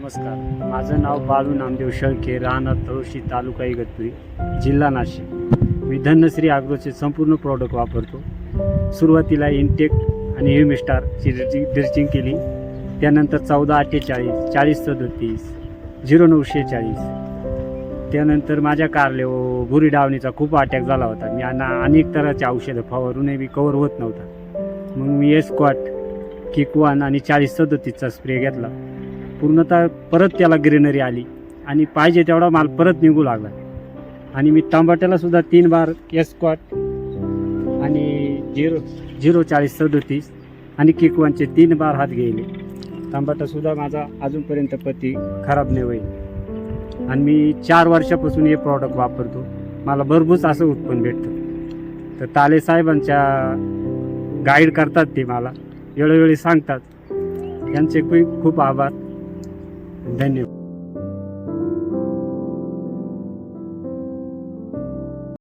नमस्कार. माझं नाव बाळू नामदेव शेळके राहणार तळोशी तालुका इगतपुरी जिल्हा नाशिक. मी धनश्री आग्रोचे संपूर्ण प्रॉडक्ट वापरतो. सुरुवातीला इनटेक आणि हेमिस्टारची ड्रिचिंग ड्रिचिंग केली. त्यानंतर चौदा अठ्ठेचाळीस चाळीस सदोतीस झिरो नऊशे चाळीस. त्यानंतर माझ्या कारले भुरी डावणीचा खूप अटॅक झाला होता. मी आणि अनेक तऱ्हाचे औषधं फवारूनही मी कवर होत नव्हता. मग मी एस्कॉट किकवान आणि चाळीस सदतीसचा स्प्रे घेतला. पूर्णतः परत त्याला ग्रीनरी आली. आणि पाहिजे तेवढा माल परत निघू लागला. आणि मी टमाट्याला सुद्धा तीन बार एस्कॉट आणि झिरो झिरो चाळीस सदतीस आणि किकवानचे तीन बार हात गेले. तांबाटासुद्धा माझा अजूनपर्यंत पती खराब नाही होईल. आणि मी चार वर्षापासून हे प्रॉडक्ट वापरतो. मला भरभूस असं उत्पन्न भेटतं. तर ताले साहेबांच्या गाईड करतात ते मला. वेळोवेळी सांगतात. यांचे खूप खूप आभार. धन्यवाद